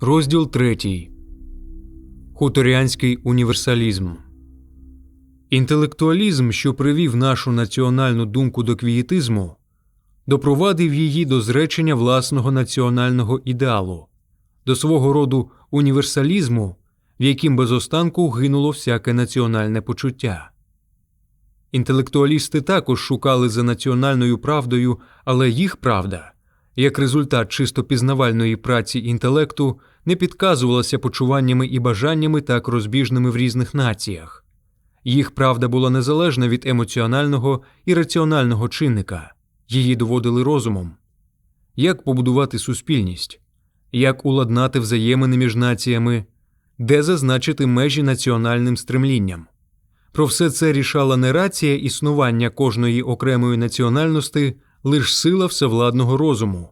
Розділ 3. Хуторянський універсалізм. Інтелектуалізм, що привів нашу національну думку до квієтизму, допровадив її до зречення власного національного ідеалу, до свого роду універсалізму, в яким без останку гинуло всяке національне почуття. Інтелектуалісти також шукали за національною правдою, але їх правда, як результат чисто пізнавальної праці інтелекту, не підказувалася почуваннями і бажаннями так розбіжними в різних націях. Їх правда була незалежна від емоціонального і раціонального чинника, її доводили розумом. Як побудувати суспільність, як уладнати взаємини між націями, де зазначити межі національним стремлінням. Про все це рішала не рація існування кожної окремої національності, лише сила всевладного розуму.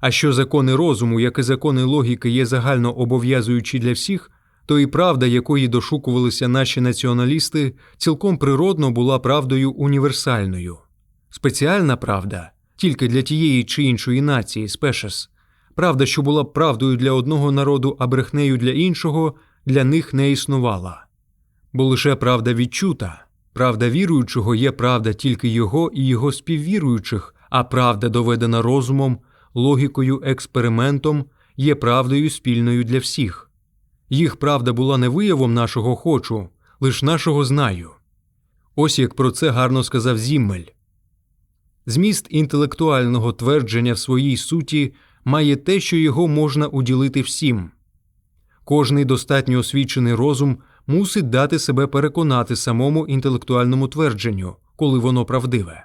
А що закони розуму, як і закони логіки, є загально обов'язуючі для всіх, то і правда, якої дошукувалися наші націоналісти, цілком природно була правдою універсальною. Спеціальна правда тільки для тієї чи іншої нації, спешес, правда, що була б правдою для одного народу, а брехнею для іншого, для них не існувала. Бо лише правда відчута, правда віруючого є правда тільки його і його співвіруючих, а правда, доведена розумом, логікою, експериментом, є правдою спільною для всіх. Їх правда була не виявом нашого хочу, лиш нашого знаю. Ось як про це гарно сказав Зіммель. Зміст інтелектуального твердження в своїй суті має те, що його можна уділити всім. Кожний достатньо освічений розум мусить дати себе переконати самому інтелектуальному твердженню, коли воно правдиве.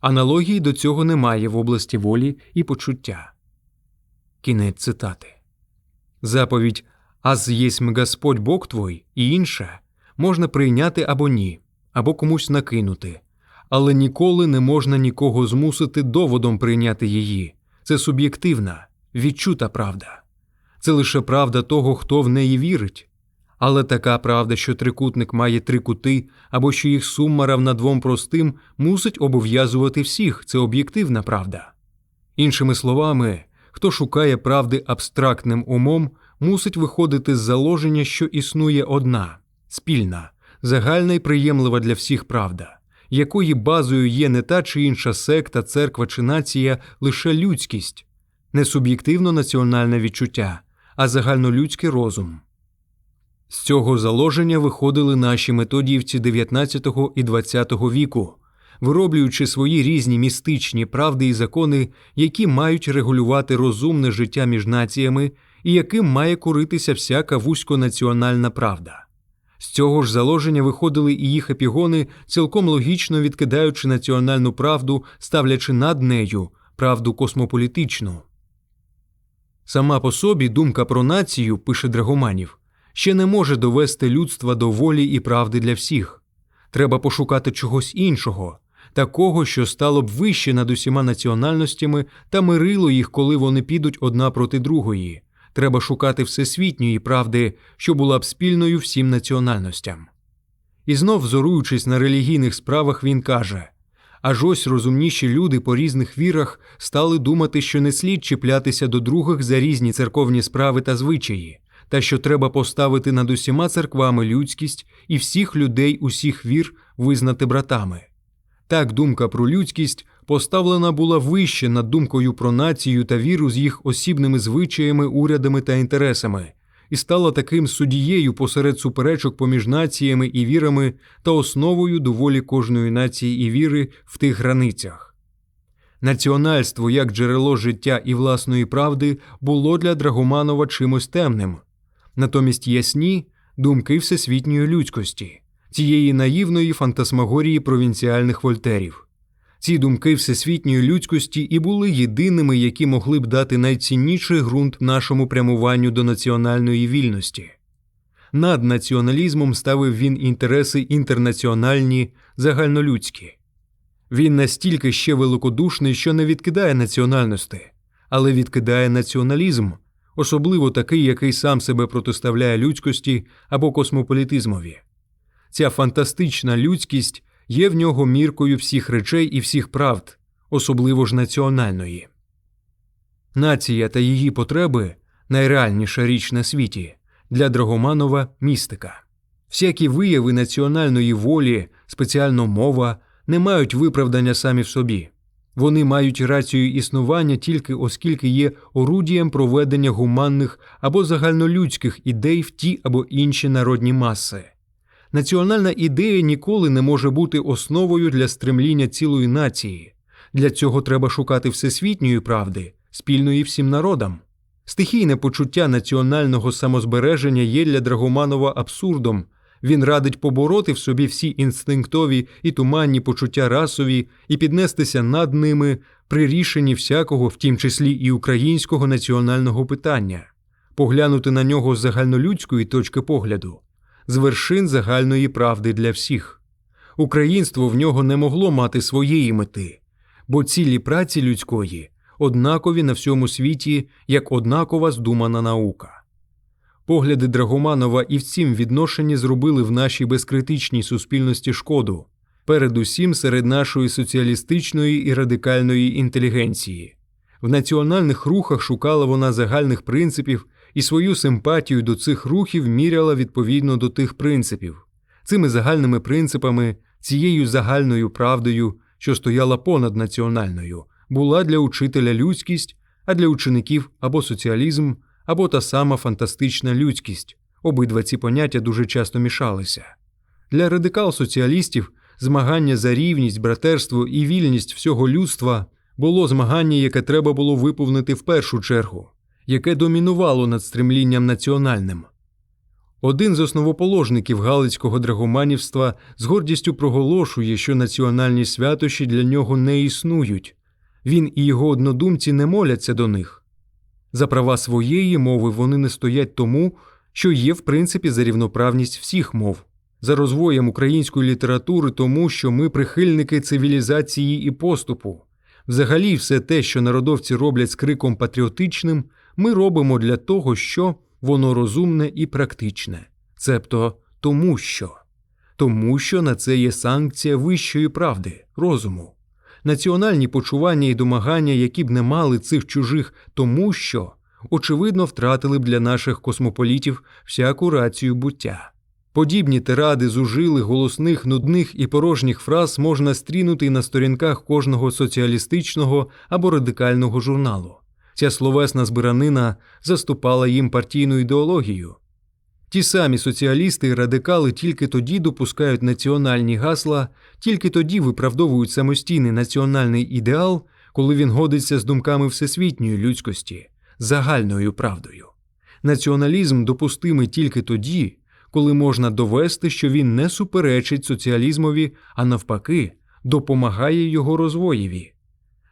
Аналогії до цього немає в області волі і почуття. Кінець цитати. Заповідь Аз єсмь Господь Бог твой і інше можна прийняти або ні, або комусь накинути, але ніколи не можна нікого змусити доводом прийняти її. Це суб'єктивна, відчута правда. Це лише правда того, хто в неї вірить. Але така правда, що трикутник має три кути, або що їх сума равна двом простим, мусить обов'язувати всіх, це об'єктивна правда. Іншими словами, хто шукає правди абстрактним умом, мусить виходити з заложення, що існує одна, спільна, загальна і приємлива для всіх правда, якої базою є не та чи інша секта, церква чи нація, лише людськість, не суб'єктивно національне відчуття, а загальнолюдський розум. З цього заложення виходили наші методівці 19 і 20 віку, вироблюючи свої різні містичні правди і закони, які мають регулювати розумне життя між націями і яким має коритися всяка вузьконаціональна правда. З цього ж заложення виходили і їх епігони, цілком логічно відкидаючи національну правду, ставлячи над нею правду космополітичну. Сама по собі думка про націю, пише Драгоманів, ще не може довести людства до волі і правди для всіх. Треба пошукати чогось іншого, такого, що стало б вище над усіма національностями та мирило їх, коли вони підуть одна проти другої. Треба шукати всесвітньої правди, що була б спільною всім національностям. І знов, взоруючись на релігійних справах, він каже аж ось розумніші люди по різних вірах стали думати, що не слід чіплятися до других за різні церковні справи та звичаї, та що треба поставити над усіма церквами людськість і всіх людей усіх вір визнати братами. Так думка про людськість поставлена була вище над думкою про націю та віру з їх осібними звичаями, урядами та інтересами, і стала таким судією посеред суперечок поміж націями і вірами та основою доволі кожної нації і віри в тих границях. Національство як джерело життя і власної правди було для Драгоманова чимось темним, натомість ясні думки всесвітньої людськості, цієї наївної фантасмагорії провінціальних вольтерів. Ці думки всесвітньої людськості і були єдиними, які могли б дати найцінніший ґрунт нашому прямуванню до національної вільності. Над націоналізмом ставив він інтереси інтернаціональні, загальнолюдські. Він настільки ще великодушний, що не відкидає національності, але відкидає націоналізм, особливо такий, який сам себе протиставляє людськості або космополітизмові. Ця фантастична людськість є в нього міркою всіх речей і всіх правд, особливо ж національної. Нація та її потреби найреальніша річ на світі, для Драгоманова містика. Всякі вияви національної волі, спеціально мова, не мають виправдання самі в собі. Вони мають рацію існування тільки оскільки є орудієм проведення гуманних або загальнолюдських ідей в ті або інші народні маси. Національна ідея ніколи не може бути основою для стремління цілої нації. Для цього треба шукати всесвітньої правди, спільної всім народам. Стихійне почуття національного самозбереження є для Драгоманова абсурдом. Він радить побороти в собі всі інстинктові і туманні почуття расові і піднестися над ними при рішенні всякого, в тім числі і українського національного питання, поглянути на нього з загальнолюдської точки погляду, з вершин загальної правди для всіх. Українство в нього не могло мати своєї мети, бо цілі праці людської однакові на всьому світі, як однакова здумана наука. Погляди Драгоманова і в цім відношенні зробили в нашій безкритичній суспільності шкоду, передусім серед нашої соціалістичної і радикальної інтелігенції. В національних рухах шукала вона загальних принципів і свою симпатію до цих рухів міряла відповідно до тих принципів. Цими загальними принципами, цією загальною правдою, що стояла понад національною, була для учителя людськість, а для учеників або соціалізм або та сама фантастична людськість. Обидва ці поняття дуже часто мішалися. Для радикал-соціалістів змагання за рівність, братерство і вільність всього людства було змагання, яке треба було виповнити в першу чергу, яке домінувало над стремлінням національним. Один з основоположників Галицького драгоманівства з гордістю проголошує, що національні святощі для нього не існують, він і його однодумці не моляться до них. За права своєї мови вони не стоять тому, що є в принципі за рівноправність всіх мов, за розвоєм української літератури, тому що ми прихильники цивілізації і поступу. Взагалі, все те, що народовці роблять з криком патріотичним, ми робимо для того, що воно розумне і практичне, цебто тому що, тому що на це є санкція вищої правди, розуму національні почування і домагання, які б не мали цих чужих, тому що, очевидно, втратили б для наших космополітів всяку рацію буття. Подібні тиради зужили голосних, нудних і порожніх фраз можна стрінути на сторінках кожного соціалістичного або радикального журналу. Ця словесна збиранина заступала їм партійну ідеологію. Ті самі соціалісти і радикали тільки тоді допускають національні гасла, тільки тоді виправдовують самостійний національний ідеал, коли він годиться з думками всесвітньої людськості, загальною правдою. Націоналізм допустимий тільки тоді, коли можна довести, що він не суперечить соціалізмові, а навпаки, допомагає його розвоєві.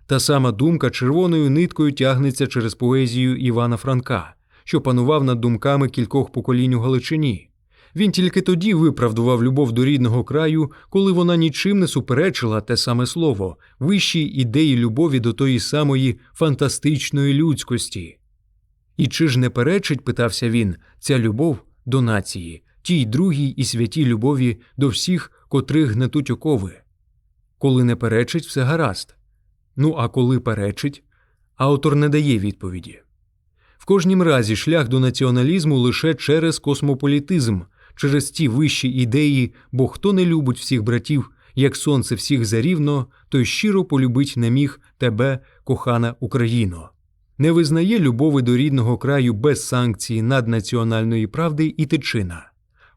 Та сама думка червоною ниткою тягнеться через поезію Івана Франка що панував над думками кількох поколінь у Галичині. Він тільки тоді виправдував любов до рідного краю, коли вона нічим не суперечила те саме слово, вищій ідеї любові до тої самої фантастичної людськості. І чи ж не перечить, питався він, ця любов до нації, тій другій і святій любові до всіх, котрих гнетуть окови? Коли не перечить, все гаразд. Ну а коли перечить, автор не дає відповіді. Кожнім разі шлях до націоналізму лише через космополітизм, через ті вищі ідеї, бо хто не любить всіх братів, як сонце всіх зарівно, той щиро полюбить не міг тебе, кохана Україно. Не визнає любови до рідного краю без санкції наднаціональної правди і тичина.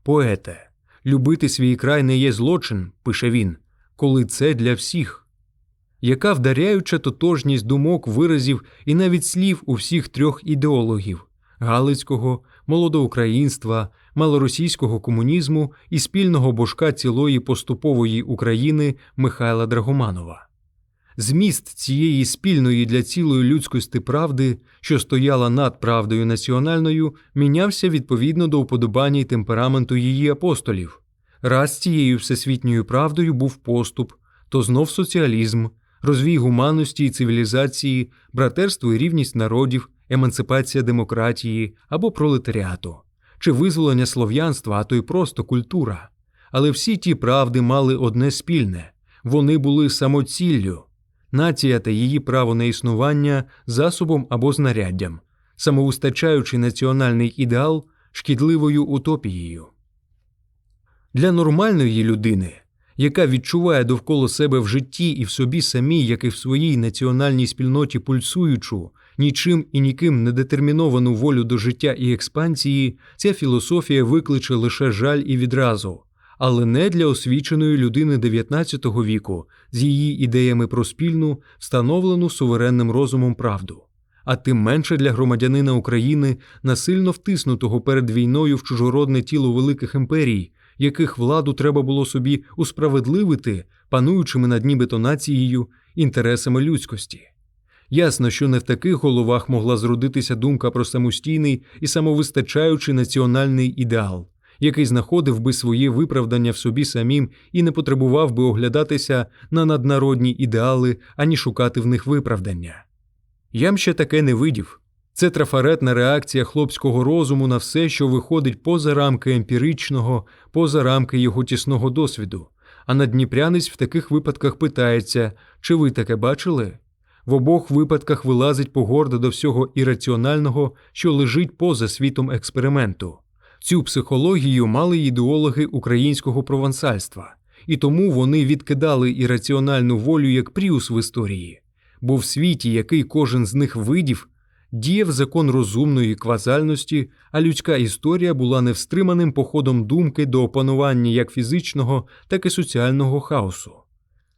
Поете, любити свій край не є злочин, пише він, коли це для всіх яка вдаряюча тотожність думок, виразів і навіть слів у всіх трьох ідеологів Галицького, молодоукраїнства, малоросійського комунізму і спільного божка цілої поступової України Михайла Драгоманова. Зміст цієї спільної для цілої людськості правди, що стояла над правдою національною, мінявся відповідно до уподобання й темпераменту її апостолів. Раз цією всесвітньою правдою був поступ, то знов соціалізм, розвій гуманності і цивілізації, братерство і рівність народів, емансипація демократії або пролетаріату, чи визволення слов'янства, а то й просто культура. Але всі ті правди мали одне спільне вони були самоціллю, нація та її право на існування засобом або знаряддям. самовистачаючий національний ідеал шкідливою утопією. Для нормальної людини, яка відчуває довкола себе в житті і в собі самій, як і в своїй національній спільноті пульсуючу, нічим і ніким не детерміновану волю до життя і експансії, ця філософія викличе лише жаль і відразу, але не для освіченої людини 19 віку з її ідеями про спільну, встановлену суверенним розумом правду. А тим менше для громадянина України, насильно втиснутого перед війною в чужородне тіло великих імперій, яких владу треба було собі усправедливити, пануючими над нібито нацією інтересами людськості. Ясно, що не в таких головах могла зродитися думка про самостійний і самовистачаючий національний ідеал, який знаходив би своє виправдання в собі самім і не потребував би оглядатися на наднародні ідеали, ані шукати в них виправдання. Ям ще таке не видів. Це трафаретна реакція хлопського розуму на все, що виходить поза рамки емпіричного, поза рамки його тісного досвіду. А надніпрянець в таких випадках питається, чи ви таке бачили? В обох випадках вилазить погорда до всього ірраціонального, що лежить поза світом експерименту. Цю психологію мали ідеологи українського провансальства, і тому вони відкидали ірраціональну волю як пріус в історії, бо в світі, який кожен з них видів, діяв закон розумної квазальності, а людська історія була невстриманим походом думки до опанування як фізичного, так і соціального хаосу.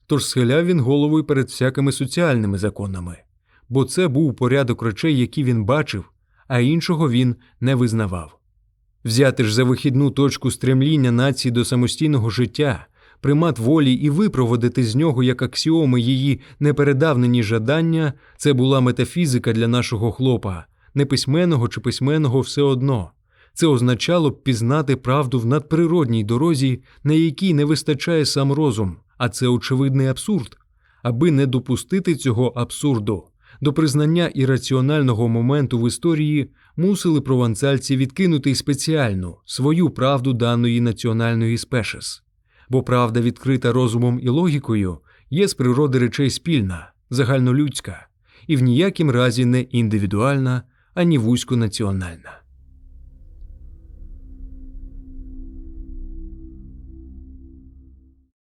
Тож схиляв він голову й перед всякими соціальними законами, бо це був порядок речей, які він бачив, а іншого він не визнавав. Взяти ж за вихідну точку стремління нації до самостійного життя, примат волі і випроводити з нього як аксіоми її непередавнені жадання, це була метафізика для нашого хлопа, неписьменного чи письменного все одно. Це означало б пізнати правду в надприродній дорозі, на якій не вистачає сам розум, а це очевидний абсурд. Аби не допустити цього абсурду, до признання ірраціонального моменту в історії мусили провансальці відкинути й спеціальну свою правду даної національної спешес. Бо правда, відкрита розумом і логікою, є з природи речей спільна, загальнолюдська, і в ніякім разі не індивідуальна, ані вузьконаціональна.